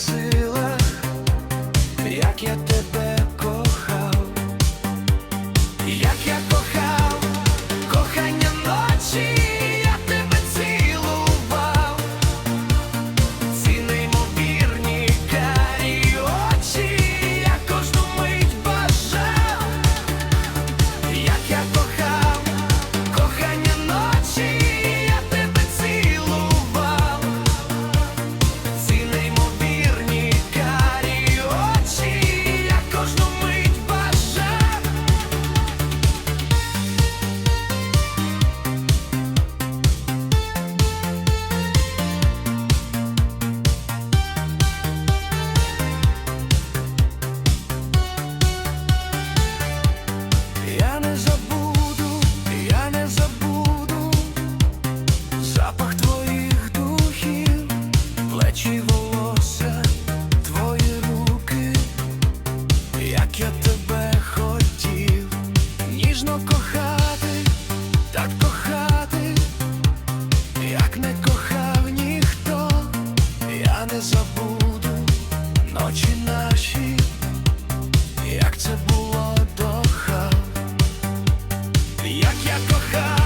силах, як я тебе. Очі наші, як це було до хат, як я кохав.